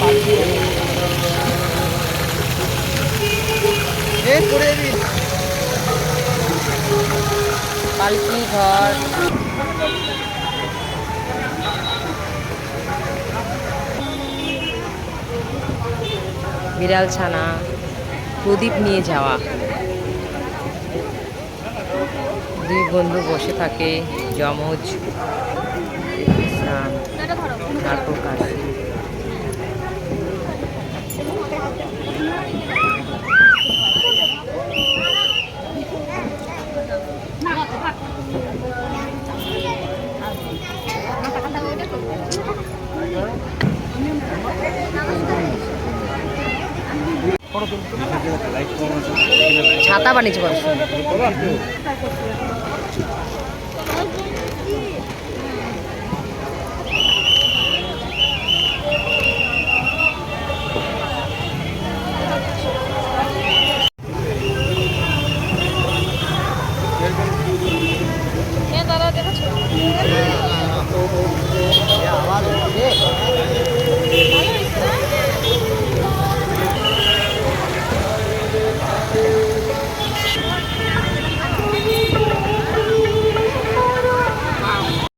পালকি। ঘর। বিড়াল ছানা প্রদীপ নিয়ে যাওয়া। দুই বন্ধু বসে থাকে যমজ তারপর কাজ ছাতা বানিয়েছে বড় দাদা দেখেছ? Yeah.